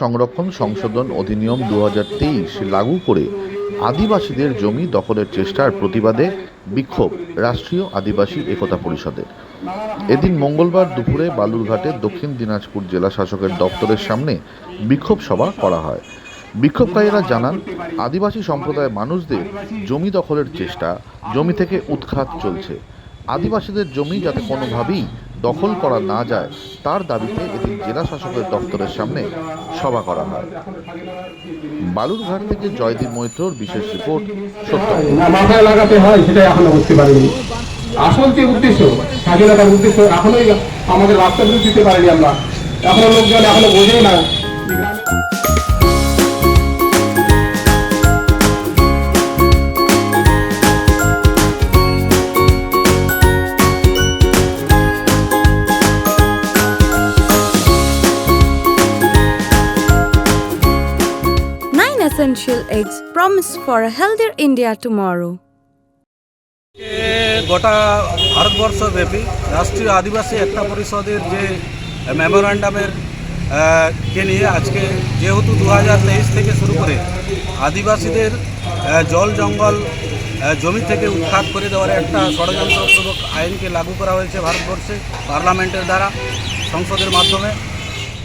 সংরক্ষণ, সংশোধন অধিনিয়ম দু লাগু করে আদিবাসীদের জমি দখলের চেষ্টার প্রতিবাদে বিক্ষোভ রাষ্ট্রীয় আদিবাসী একতা পরিষদের। এদিন মঙ্গলবার দুপুরে বালুরঘাটে দক্ষিণ দিনাজপুর জেলা শাসকের দপ্তরের সামনে বিক্ষোভ সভা করা হয়। বিক্ষোভকারীরা জানান, আদিবাসী সম্প্রদায়ের মানুষদের জমি দখলের চেষ্টা, জমি থেকে উৎখাত চলছে। আদিবাসীদের জমি যাতে কোনোভাবেই দখল করা না যায়, তার দাবিতে এদিন জেলা শাসকের দপ্তরের সামনে সভা করা হয়। বালুরঘাট থেকে জয়দীপ মৈত্রর বিশেষ রিপোর্ট সত্য। মাথায় লাগাতে হয় সেটা এখনও বুঝতে পারিনি। আসল যে উদ্দেশ্য, স্বাধীনতার উদ্দেশ্য, এখনোই আমাদের রাস্তাগুলো দিতে পারিনি আমরা। এখনও লোকজন এখনও বোঝেই না। Essential eggs promise for a healthier India tomorrow. গোটা ভারতবর্ষ ব্যাপী রাষ্ট্রীয় আদিবাসী একতা পরিষদের যে মেমোরান্ডামের কে নিয়ে আজকে যেহেতু দু থেকে শুরু করে আদিবাসীদের জল জঙ্গল জমি থেকে উৎখাত করে দেওয়ার একটা ষড়যন্ত্রপূর্বক আইনকে লাগু করা হয়েছে ভারতবর্ষে পার্লামেন্টের দ্বারা, সংসদের মাধ্যমে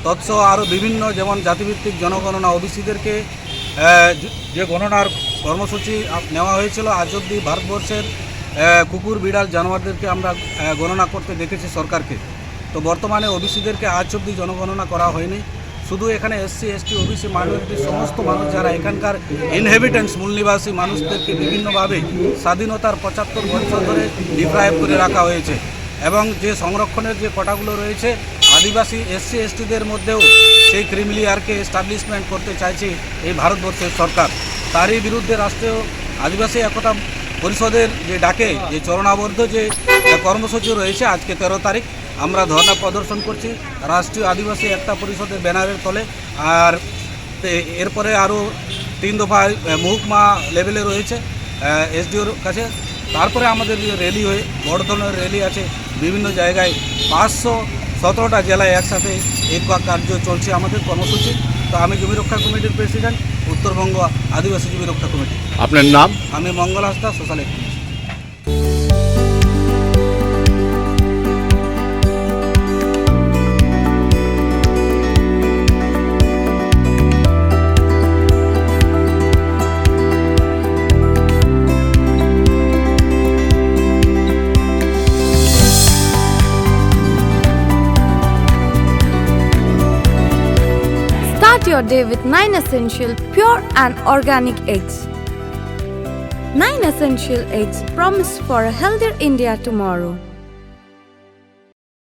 তৎসহ আরও বিভিন্ন, যেমন জাতিভিত্তিক জনগণনা ওবিসিদেরকে যে গণনার কর্মসূচি নেওয়া হয়েছিল আজ অবধি ভারতবর্ষের কুকুর, বিড়াল, জানোয়ারদেরকে আমরা গণনা করতে দেখেছি সরকারকে। তো বর্তমানে ওবিসিদেরকে আজ অবধি জনগণনা করা হয়নি। শুধু এখানে এসসি, এসটি, ওবিসি, মাইনরিটি, সমস্ত মানুষ যারা এখানকার ইনহেবিটেন্টস মূল নিবাসী মানুষদেরকে বিভিন্নভাবে স্বাধীনতার পঁচাত্তর বছর ধরে ডিপ্রাইভ করে রাখা হয়েছে। এবং যে সংরক্ষণের যে কটাগুলো রয়েছে আদিবাসী এসসি এসটিদের মধ্যেও সেই ক্রিমিলিয়ারকে এস্টাবলিশমেন্ট করতে চাইছে এই ভারতবর্ষের সরকার। তারই বিরুদ্ধে রাষ্ট্রীয় আদিবাসী একতা পরিষদের যে ডাকে যে চরণাবদ্ধ যে কর্মসূচি রয়েছে আজকে তেরো তারিখ আমরা ধর্ণা প্রদর্শন করছি রাষ্ট্রীয় আদিবাসী একতা পরিষদের ব্যানারের তলে। আর এরপরে আরও তিন আহ, মহকুমা লেভেলে রয়েছে এসডিওর কাছে। তারপরে আমাদের যে র্যালি হয়ে বড় ধরনের র্যালি আছে বিভিন্ন জায়গায় পাঁচশো সতেরোটা জেলায় একসাথে এক কার্য চলছে আমাদের কর্মসূচি। তো আমি জমি রক্ষা কমিটির প্রেসিডেন্ট উত্তরবঙ্গ আদিবাসী জমি রক্ষা কমিটি। আপনার নাম? আমি Mangal Hasda social activist your day with 9 essential pure and organic eggs. 9 essential eggs promise for a healthier India tomorrow.